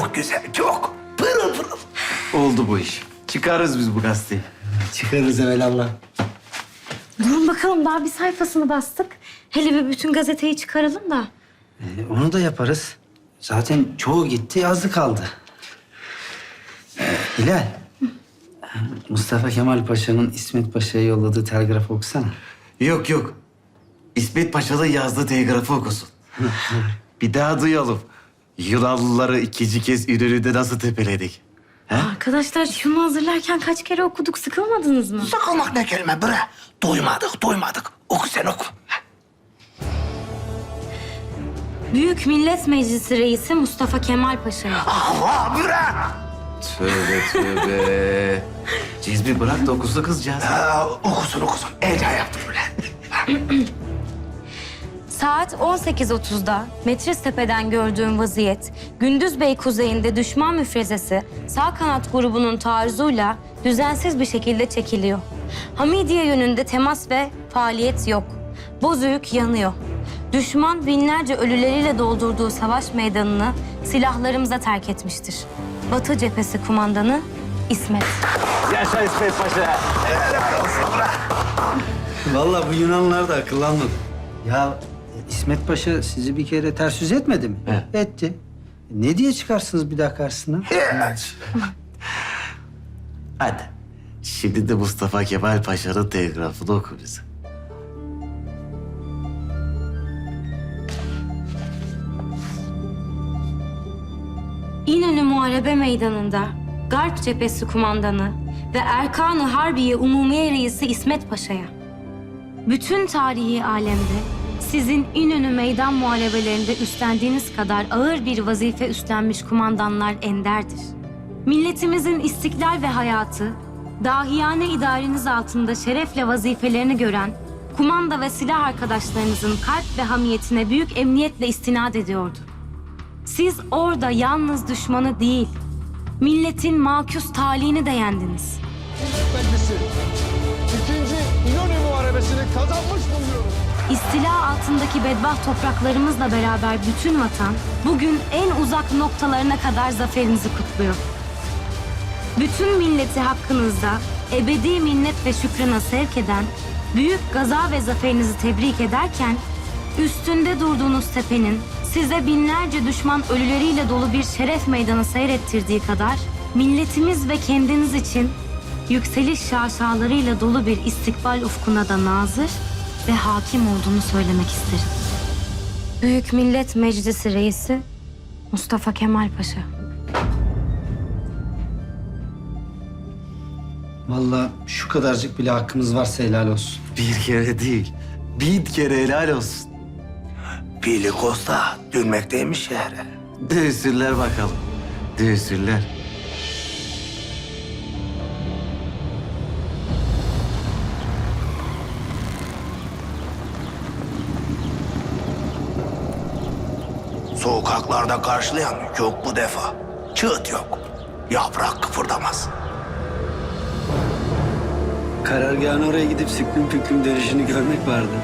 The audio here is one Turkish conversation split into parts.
Çok güzel, çok. Pırıl pırıl. Oldu bu iş. Çıkarız biz bu gazeteyi. Çıkarız evelallah. Durun bakalım daha bir sayfasını bastık. Hele bir bütün gazeteyi çıkaralım da. Ee, onu da yaparız. Zaten çoğu gitti, azı kaldı. Ee, Hilal. Mustafa Kemal Paşa'nın İsmet Paşa'ya yolladığı telgrafı okusana. Yok yok. İsmet Paşa'nın yazdığı telgrafı okusun. bir daha duyalım. Yunanlıları ikinci kez İnönü'de nasıl tepeledik? He? Arkadaşlar şunu hazırlarken kaç kere okuduk sıkılmadınız mı? Sakılmak ne kelime bre. Duymadık, duymadık. Oku sen oku. Büyük Millet Meclisi Reisi Mustafa Kemal Paşa'ya. Allah bre. Tövbe tövbe. Cizmi bırak da okusun kızcağız. Ha, okusun okusun. Elca yaptım ulan. Saat 18.30'da Metris Tepe'den gördüğüm vaziyet, Gündüz Bey kuzeyinde düşman müfrezesi sağ kanat grubunun taarruzuyla düzensiz bir şekilde çekiliyor. Hamidiye yönünde temas ve faaliyet yok. Bozüyük yanıyor. Düşman binlerce ölüleriyle doldurduğu savaş meydanını silahlarımıza terk etmiştir. Batı cephesi kumandanı İsmet. Yaşa İsmet Paşa. Vallahi bu Yunanlılar da akıllanmadı. Ya İsmet Paşa sizi bir kere ters yüz etmedi mi? He. Etti. Ne diye çıkarsınız bir daha karşısına? Hiç. Hadi. Şimdi de Mustafa Kemal Paşa'nın telgrafını oku bize. İnönü Muharebe Meydanı'nda Garp Cephesi Kumandanı ve Erkan-ı Harbiye Umumiye Reisi İsmet Paşa'ya. Bütün tarihi alemde sizin İnönü meydan muharebelerinde üstlendiğiniz kadar ağır bir vazife üstlenmiş kumandanlar enderdir. Milletimizin istiklal ve hayatı, dahiyane idareniz altında şerefle vazifelerini gören kumanda ve silah arkadaşlarınızın kalp ve hamiyetine büyük emniyetle istinad ediyordu. Siz orada yalnız düşmanı değil, milletin makus talihini de yendiniz. Meclisi ikinci İnönü Muharebesi'ni kazanmış bulunuyoruz. İstila altındaki bedbaht topraklarımızla beraber bütün vatan bugün en uzak noktalarına kadar zaferinizi kutluyor. Bütün milleti hakkınızda ebedi minnet ve şükrana sevk eden büyük gaza ve zaferinizi tebrik ederken üstünde durduğunuz tepenin size binlerce düşman ölüleriyle dolu bir şeref meydanı seyrettirdiği kadar milletimiz ve kendiniz için yükseliş şaşalarıyla dolu bir istikbal ufkuna da nazır ve hakim olduğunu söylemek isterim. Büyük Millet Meclisi Reisi Mustafa Kemal Paşa. Vallahi şu kadarcık bile hakkımız varsa helal olsun. Bir kere değil, bin kere helal olsun. Pili Costa dönmekteymiş şehre. Dövsünler bakalım. Dövsünler. Sokaklarda karşılayan yok bu defa. Çıt yok. Yaprak kıpırdamaz. Karargahın oraya gidip süklüm püklüm dönüşünü görmek vardı.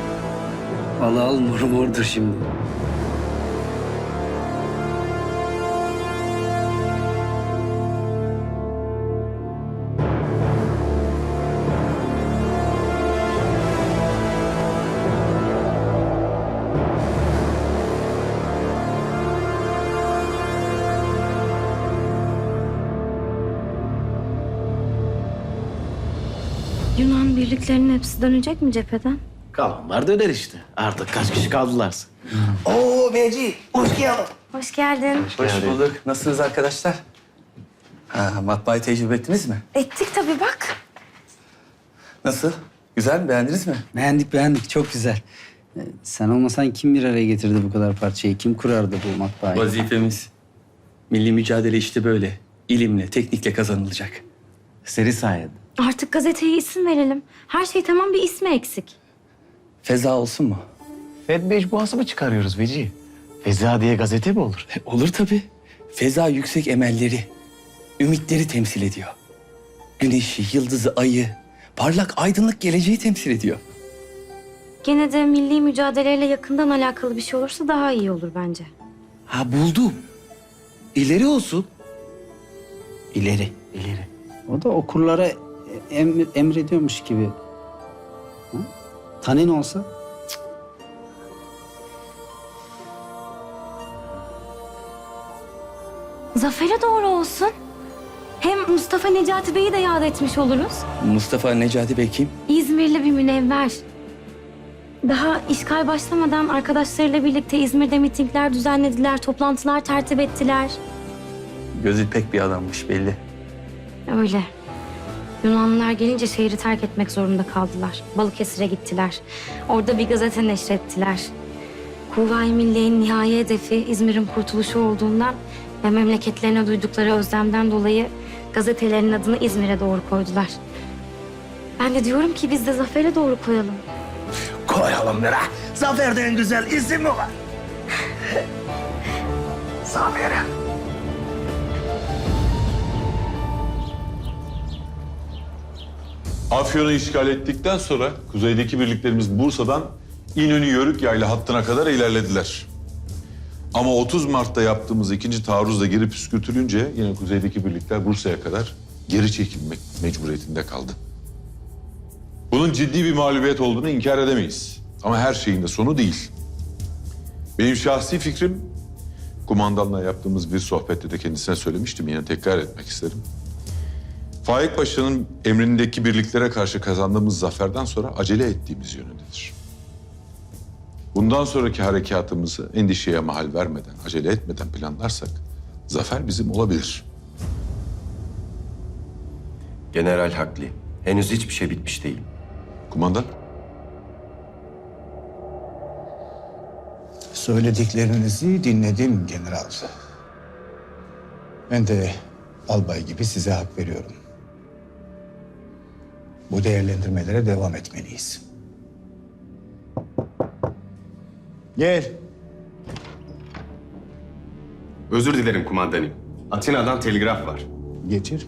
Vallahi al mor mordur şimdi. Yunan birliklerinin hepsi dönecek mi cepheden? Kalanlar döner işte. Artık kaç kişi kaldılarsa. Oo Beci, hoş geldin. Hoş geldin. Hoş bulduk. Nasılsınız arkadaşlar? Ha, matbaayı tecrübe ettiniz mi? Ettik tabii bak. Nasıl? Güzel mi? Beğendiniz mi? Beğendik beğendik çok güzel. Ee, Sen olmasan kim bir araya getirdi bu kadar parçayı? Kim kurardı bu matbaayı? Vazifemiz. Milli mücadele işte böyle. İlimle, teknikle kazanılacak. Seri sayende. Artık gazeteye isim verelim. Her şey tamam bir ismi eksik. Feza olsun mu? Fed mecmuası mı çıkarıyoruz Veci? Feza diye gazete mi olur? E, olur tabii. Feza yüksek emelleri, ümitleri temsil ediyor. Güneşi, yıldızı, ayı, parlak aydınlık geleceği temsil ediyor. Gene de milli mücadeleyle yakından alakalı bir şey olursa daha iyi olur bence. Ha buldum. ileri olsun. İleri, ileri. O da okurlara em- emrediyormuş gibi. Hı? Tanin olsa Zafer'e doğru olsun. Hem Mustafa Necati Bey'i de yad etmiş oluruz. Mustafa Necati Bey kim? İzmirli bir münevver. Daha işgal başlamadan arkadaşlarıyla birlikte İzmir'de mitingler düzenlediler, toplantılar tertip ettiler. Gözü pek bir adammış belli. Öyle. Yunanlılar gelince şehri terk etmek zorunda kaldılar. Balıkesir'e gittiler. Orada bir gazete neşrettiler. Kuvayi Milliye'nin nihai hedefi İzmir'in kurtuluşu olduğundan ve memleketlerine duydukları özlemden dolayı gazetelerin adını İzmir'e doğru koydular. Ben de diyorum ki biz de Zafer'e doğru koyalım. Koyalım bira. Zafer'den güzel isim mi var? Zafer'e. Afyon'u işgal ettikten sonra kuzeydeki birliklerimiz Bursa'dan İnönü Yörük yayla hattına kadar ilerlediler. Ama 30 Mart'ta yaptığımız ikinci taarruzla geri püskürtülünce yine kuzeydeki birlikler Bursa'ya kadar geri çekilmek mecburiyetinde kaldı. Bunun ciddi bir mağlubiyet olduğunu inkar edemeyiz. Ama her şeyin de sonu değil. Benim şahsi fikrim, kumandanla yaptığımız bir sohbette de kendisine söylemiştim. Yine tekrar etmek isterim. Faik Paşa'nın emrindeki birliklere karşı kazandığımız zaferden sonra acele ettiğimiz yönündedir. Bundan sonraki harekatımızı endişeye mahal vermeden, acele etmeden planlarsak zafer bizim olabilir. General haklı. Henüz hiçbir şey bitmiş değil. Kumandan, Söylediklerinizi dinledim general. Ben de albay gibi size hak veriyorum. Bu değerlendirmelere devam etmeliyiz. Gel. Özür dilerim kumandanım. Atina'dan telgraf var. Geçir.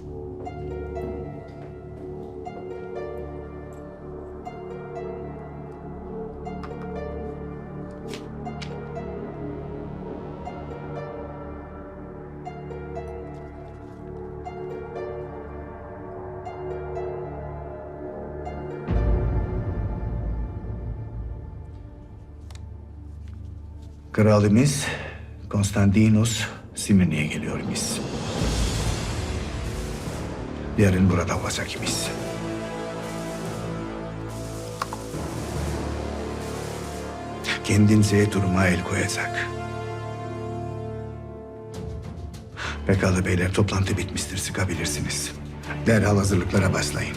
Kralımız Konstantinos Simeni'ye geliyormuş. Yarın burada olacak imiş. Kendinize duruma el koyacak. Pekala beyler toplantı bitmiştir sıkabilirsiniz. Derhal hazırlıklara başlayın.